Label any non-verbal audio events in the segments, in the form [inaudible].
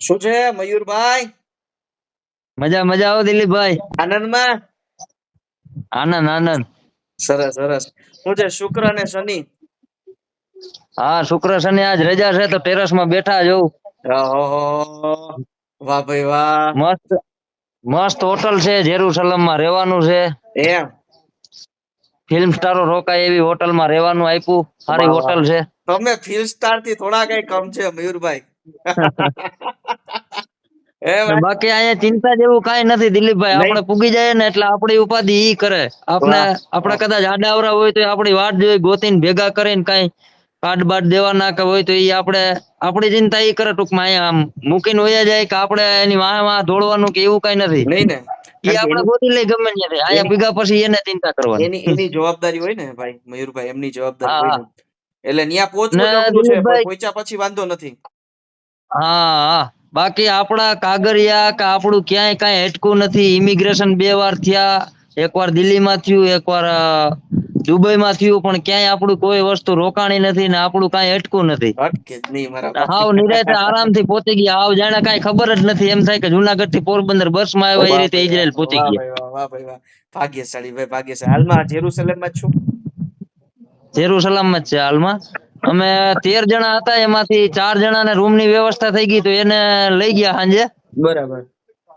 શું છે મયુરભાઈ? મજા મજા આવો દિલીપભાઈ. આનંદમાં? આનંદ આનંદ. સરસ સરસ. શું છે શુક્ર અને શનિ? હા શુક્ર શનિ આજ રજા છે તો ટેરેસમાં બેઠા જોઉં વાહ ભાઈ વાહ. મસ્ત મસ્ત હોટલ છે જેરુસલમમાં રહેવાનું છે. એમ. ફિલ્મ સ્ટારો રોકાય એવી હોટલમાં રહેવાનું આપ્યું. સારી. હોટલ છે. તમે ફિલ્મ સ્ટારથી થોડા કઈ કમ છે મયુરભાઈ. [laughs] બાકી અહીંયા ચિંતા જેવું કઈ નથી દિલીપભાઈ. આપણે પૂગી જાય ને એટલે આપણી ઉપાધિ ઈ કરે. આપણે. આપણે કદાચ આડાવરા હોય તો આપણી વાટ જોઈ ગોતીને ભેગા કરીને કઈ કાર્ડ બાટ દેવાના કે હોય તો ઈ આપણે આપણી ચિંતા ઈ કરે ટૂંકમાં અહીંયા આમ. મૂકીને હોય જાય કે આપણે એની વાહ વાહ દોડવાનું કે એવું કઈ નથી. નહીં ને. એ આપણે ગોતી લઈ ગમે ત્યાંથી અહીંયા ભેગા પછી એને ચિંતા કરવાની. એની એની જવાબદારી હોય ને ભાઈ મયુરભાઈ એમની જવાબદારી હોય એટલે ન્યા પહોંચવું ને છે પહોંચ્યા પછી વાંધો નથી. હા હા. બાકી આપણા કાગરિયા કે આપણું ક્યાંય કાંઈ અટકું નથી. ઇમિગ્રેશન બે વાર થયા. એકવાર દિલ્હીમાં થયું એકવાર દુબઈમાં થયું પણ ક્યાંય આપણું કોઈ વસ્તુ રોકાણી નથી ને આપણું કાંઈ અટકું નથી. હાવ નિરાતે આરામથી પહોંચી ગયા. હાવ જાણે કાંઈ ખબર જ નથી. એમ થાય કે જુનાગઢથી પોરબંદર બસમાં આવ્યા એ રીતે ઇઝરાયલ પહોંચી ગયા. ભાગ્યશાળી ભાઈ ભાગ્યશાળી. હાલમાં જેરુસલેમમાં છું? જેરુસલેમમાં છે હાલમાં. અમે તેર જણા હતા એમાંથી ચાર જણા ને રૂમની વ્યવસ્થા થઈ ગઈ તો એને લઈ ગયા સાંજે. બરાબર.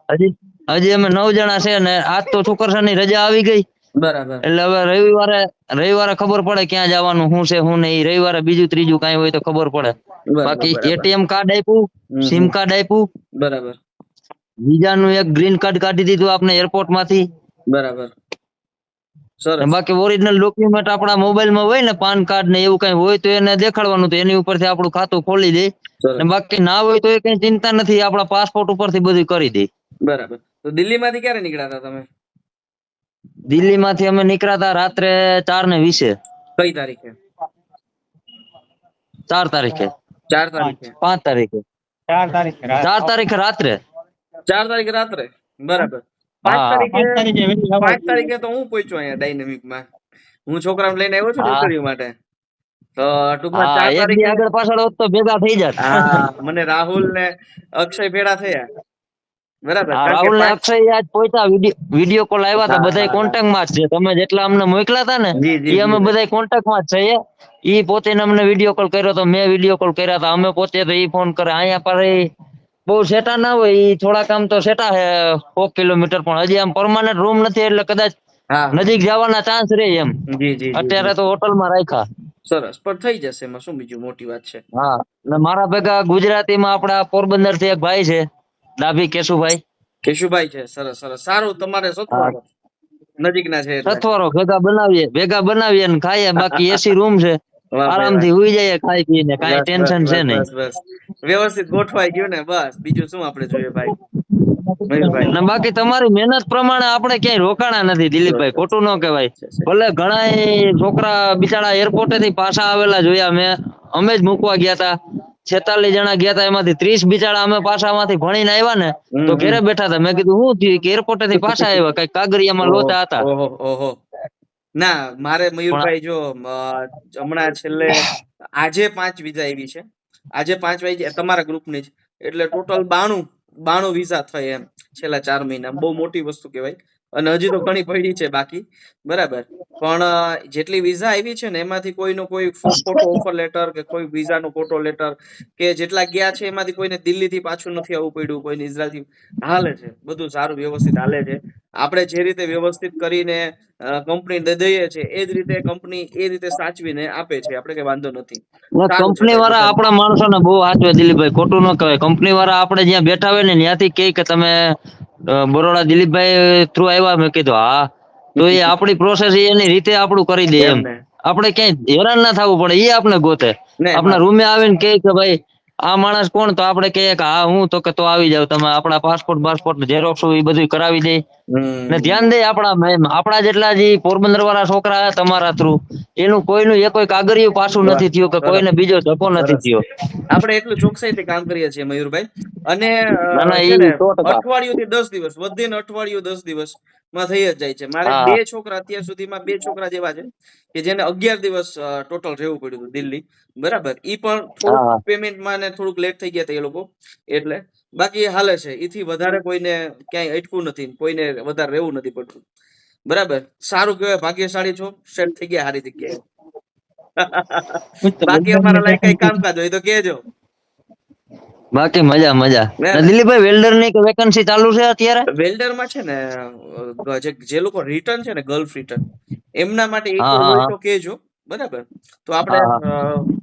હજી હજી અમે નવ જણા છે ને આજ તો શુક્રની રજા આવી ગઈ. બરાબર. એટલે હવે રવિવારે રવિવારે ખબર પડે ક્યાં જવાનું શું છે શું નહીં. રવિવારે બીજું ત્રીજું કઈ હોય તો ખબર પડે. બાકી એટીએમ કાર્ડ આપ્યું સિમ કાર્ડ આપ્યું. બરાબર. બીજાનું એક ગ્રીન કાર્ડ કાઢી દીધું આપણે એરપોર્ટમાંથી. બરાબર. બાકી ઓરિજિનલ ડોક્યુમેન્ટ આપણા મોબાઈલમાં હોય ને પાન કાર્ડ ને એવું કઈ હોય તો એને દેખાડવાનું તો એની ઉપરથી આપણું ખાતું ખોલી દે. અને ને બાકી ના હોય તો એ કઈ ચિંતા નથી આપણા પાસપોર્ટ ઉપરથી બધું કરી દે. બરાબર. તો દિલ્હીમાંથી ક્યારે નીકળ્યા હતા તમે? દિલ્હીમાંથી અમે નીકળ્યા હતા રાત્રે ચાર ને વીસે. કઈ તારીખે? ચાર તારીખે. ચાર તારીખે. પાંચ તારીખે. ચાર તારીખે ચાર તારીખે રાત્રે. ચાર તારીખે રાત્રે? બરાબર. પાંચ તારીખે પાંચ તો હું પહોંચ્યો અહીંયા ડાયનેમિકમાં? હું છોકરાને લઈને આવ્યો છું હા. માટે. તો ટૂંકમાં ચાર તારીખે આગળ પાછળ હોત તો ભેગા થઈ જાત. હા મને રાહુલ ને અક્ષય ભેળા થયા. બરાબર હા, કારણ કે રાહુલ ને અક્ષય આજ પહોંચ્યા વીડિયો કોલ આવ્યા હતા બધા કોન્ટેક્ટમાં જ છે. તમે જેટલા અમને મોકલ્યા હતા ને એ અમે. બધા કોન્ટેક્ટમાં જ છે એ. પોતે અમને વીડિયો કોલ કર્યો તો મેં વીડિયો કોલ કર્યા હતા અમે પોતે તો એ ફોન કરે. અહીંયા પાછી બહુ સેટા ના હોય એ થોડા કામ તો સેટા હે સો કિલોમીટર પણ. હજી આમ પરમાનન્ટ રૂમ નથી એટલે કદાચ નજીક જવાના ચાન્સ રહે એમ. જી જી, અત્યારે તો હોટલમાં રાખ્યા. સરસ. પણ થઈ જશે એમાં શું બીજું મોટી વાત છે? હા. ને મારા ભેગા ગુજરાતીમાં આપડા પોરબંદરથી એક ભાઈ છે ડાભી કેશુભાઈ. કેશુભાઈ છે. સરસ સરસ. સારું તમારે સતવારો. નજીકના છે સત્વારો. ભેગા બનાવીએ ભેગા બનાવીએ ને ખાઈએ. બાકી એસી રૂમ છે. આરામથી ઉઈ જઈએ ખાઈ પીને. કાઈ કાંઈ ટેન્શન છે નહીં. બસ. વ્યવસ્થિત ગોઠવાઈ ગયું ને બસ. બીજું શું આપણે જોઈએ ભાઈ? ને બાકી તમારી મહેનત પ્રમાણે આપણે ક્યાંય રોકાણા નથી દિલીપભાઈ. ખોટું ન કહેવાય. ભલે ઘણા છોકરા બિચારા એરપોર્ટે થી પાછા આવેલા જોયા મેં અમે જ મૂકવા ગયા હતા છેતાલીસ જણા ગયા હતા એમાંથી. ત્રીસ બિચારા અમે પાછા માંથી ભણીને આવ્યા ને તો ઘેરે ઘરે બેઠા હતા મેં કીધું શું થયું કે એરપોર્ટે થી પાછા આવ્યા? કઈ કાગરિયામાં લોતા હતા. ઓહો ઓહો. ના મારે મયુરભાઈ જો હમણાં છેલ્લે આજે પાંચ વિઝા આવી છે. આજે પાંચ વાગે તમારા ગ્રુપની જ. એટલે ટોટલ બાણું બાણું વિઝા થઈ એમ છેલ્લા ચાર મહિના બહુ મોટી વસ્તુ કહેવાય. અને હજી તો ઘણી પડી છે બાકી. બરાબર. પણ જેટલી વિઝા આવી છે ને એમાંથી કોઈનો કોઈ ફોટો ઓફર લેટર કે કોઈ વિઝાનો ફોટો લેટર કે જેટલા ગયા છે એમાંથી કોઈને દિલ્હીથી પાછું નથી આવવું પડ્યું કોઈને ઇઝરાયલથી. હાલે છે. બધું સારું વ્યવસ્થિત હાલે છે. આપણે જે રીતે વ્યવસ્થિત કરીને કંપની દઈએ છે એ જ રીતે કંપની એ રીતે સાચવીને આપે છે. આપણે કઈ વાંધો નથી. કંપની વાળા. આપણા માણસોને બહુ સાચવે દિલીપભાઈ. ખોટું ન કહેવાય. કંપની વાળા આપણે જ્યાં બેઠા હોય ને ત્યાંથી કે તમે બરોડા દિલીપભાઈ થ્રુ આવ્યા મેં કીધું હા. તો એ આપણી પ્રોસેસ એની રીતે આપણું કરી દે એમ. આપણે ક્યાંય હેરાન ના થવું પડે એ આપણે ગોતે. આપણા રૂમે આવીને કહે કે ભાઈ આ માણસ કોણ? તો આપણે કહીએ કે હા હું તો કે તો આવી જાવ તમે આપણા પાસપોર્ટ પાસપોર્ટ ઝેરોક્ષ એ બધું કરાવી દે. ને ધ્યાન દે આપણા આપણા જેટલા જે પોરબંદર વાળા છોકરા તમારા થ્રુ એનું કોઈનું એ કોઈ કાગરિયું પાછું નથી થયું કે કોઈને બીજો ધક્કો નથી થયો. આપણે એટલું ચોકસાઈથી કામ કરીએ છીએ મયુરભાઈ. અને ના, ના, ને. અઠવાડિયું થી દસ દિવસ વધીને અઠવાડિયું દસ દિવસમાં થઈ જ જાય છે. મારે બે છોકરા અત્યાર સુધીમાં બે છોકરા જેવા છે કે જેને અગિયાર દિવસ ટોટલ રહેવું પડ્યું હતું દિલ્હી. બરાબર. ઈ પણ પેમેન્ટમાં ને થોડુંક લેટ થઈ ગયા હતા એ લોકો. એટલે બાકી હાલે છે. એથી વધારે કોઈને ક્યાંય અટકવું નથી કોઈને વધારે રહેવું નથી પડતું. બરાબર? સારું કહેવાય ભાગ્યશાળી છો. સેટ થઈ ગયા સારી જગ્યાએ. [laughs] બાકી અમારા લાયક કઈ કામકાજ હોય તો કેજો બાકી મજા મજા. દિલીપભાઈ વેલ્ડરની વેકન્સી ચાલુ છે અત્યારે? વેલ્ડરમાં છે ને જે લોકો રિટર્ન છે ને ગલ્ફ રિટર્ન એમના માટે એક. તો કેજો બરાબર? તો આપણે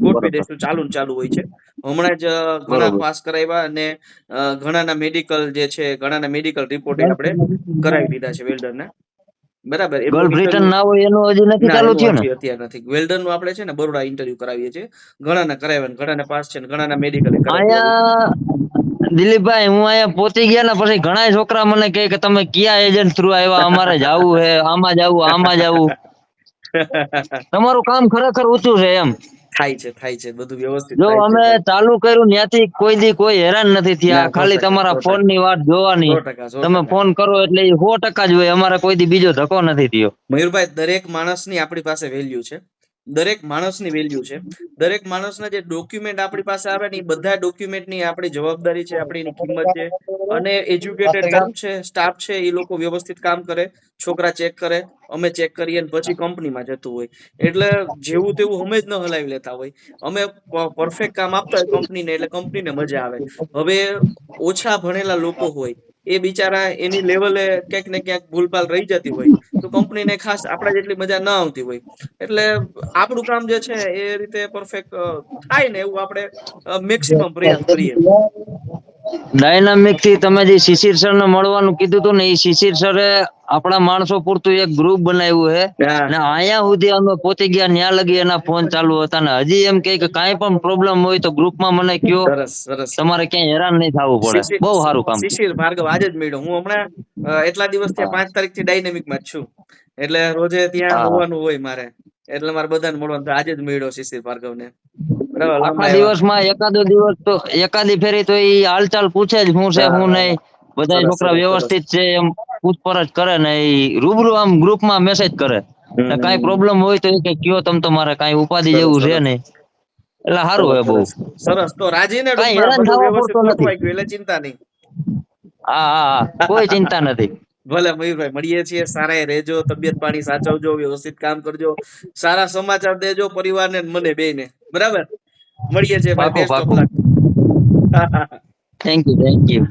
ગોઠવી દઈશું. ચાલુ ને ચાલુ હોય છે. હમણાં જ ઘણા પાસ કરાવ્યા અને ઘણાના મેડિકલ જે છે ઘણાના મેડિકલ રિપોર્ટ આપણે કરાવી દીધા છે વેલ્ડર ના બરાબર રિટર્ન ના હોય એનું હજી નથી ચાલુ થયું ને? અત્યારે નથી. વેલ્ડરનું આપણે છે ને બરોડા ઇન્ટરવ્યુ કરાવીએ છીએ. ઘણાના કરાવ્યા ને ઘણાના પાસ છે ને ઘણાના મેડિકલ અહીંયા દિલીપભાઈ હું અહીંયા પહોંચી ગયા ને પછી ઘણા છોકરા મને કહે કે તમે કયા એજન્ટ થ્રુ આવ્યા? અમારે જવું હે આમાં જવું આમાં જવું [laughs] તમારું કામ ખરેખર ઊંચું છે એમ. થાય છે થાય છે બધું વ્યવસ્થિત જો અમે ચાલુ કર્યું ત્યાંથી કોઈ દી કોઈ હેરાન નથી થયા. ખાલી તમારા ફોનની વાત જોવાની. તમે ફોન કરો એટલે સો ટકા જ હોય. અમારે કોઈ દી બીજો ધક્કો નથી થયો. મયુરભાઈ દરેક માણસની આપણી પાસે વેલ્યુ છે. દરેક માણસની વેલ્યુ છે. દરેક માણસના જે ડોક્યુમેન્ટ આપણી પાસે આવે ને એ બધા ડોક્યુમેન્ટની આપણી જવાબદારી છે આપણી કિંમત છે. અને એજ્યુકેટેડ કામ છે સ્ટાફ છે એ લોકો વ્યવસ્થિત કામ કરે છોકરા ચેક કરે અમે ચેક કરીએ અને પછી કંપનીમાં જતું હોય. એટલે જેવું તેવું અમે જ ન હલાવી લેતા હોય. અમે પરફેક્ટ કામ આપતા હોય કંપનીને એટલે કંપનીને મજા આવે. હવે ઓછા ભણેલા લોકો હોય એ બિચારા એની લેવલે ક્યાંક ને ક્યાંક ભૂલભાલ રહી જતી હોય. તો કંપનીને ખાસ આપણા જેટલી મજા ન આવતી હોય. એટલે આપણું કામ જે છે એ રીતે પરફેક્ટ થાય ને એવું આપણે મેક્સિમમ પ્રયાસ કરીએ. ડાયનામિકથી તમે જે શિશિર સર ને મળવાનું કીધું હતું ને એ શિશિર સરે આપણા માણસો પૂરતું એક ગ્રુપ બનાવ્યું છે. હા. ને અહીંયા સુધી અમે પહોંચી ગયા ન્યા લગી એના ફોન ચાલુ હતા ને. હજી એમ કે કાંઈ પણ પ્રોબ્લેમ હોય તો ગ્રુપમાં મને કયો તમારે ક્યાંય હેરાન નહીં થવું પડે. બહુ સારું કામ. શિશિર ભાર્ગવ આજે જ મળ્યો. હું હમણાં એટલા દિવસથી પાંચ તારીખથી ડાયનેમિકમાં જ છું. એટલે રોજે ત્યાં. હોવાનું હોય મારે. એટલે મારે બધાને મળવાનું. આજે જ મળ્યો શિશિર ભાર્ગવ ને આખા દિવસમાં એકાદો દિવસ તો એકાદી ફેરી તો એ હાલચાલ પૂછે જ હું છે હા, નહીં. બધા છોકરા વ્યવસ્થિત છે એમ પૂછપરછ કરે ને એ રૂબરૂ આમ ગ્રુપમાં મેસેજ કરે. હમ. પ્રોબ્લેમ હોય તો કે કયો તમ તમારે કઈ ઉપાધિ જેવું છે નહીં. એટલે સારું હે બહુ. સરસ, તો રાજીને કઈ હેરાન થવા પૂરતો નથી. એટલે ચિંતા નહીં. હા હા કોઈ ચિંતા નથી. [laughs] ભલે મયુરભાઈ મળીએ છીએ. સારા રહેજો તબિયત પાણી સાચવજો વ્યવસ્થિત કામ કરજો. સારા સમાચાર દેજો પરિવારને ને મને બેયને. બરાબર? મળીએ છીએ ભાઈ. Best of luck thank you thank you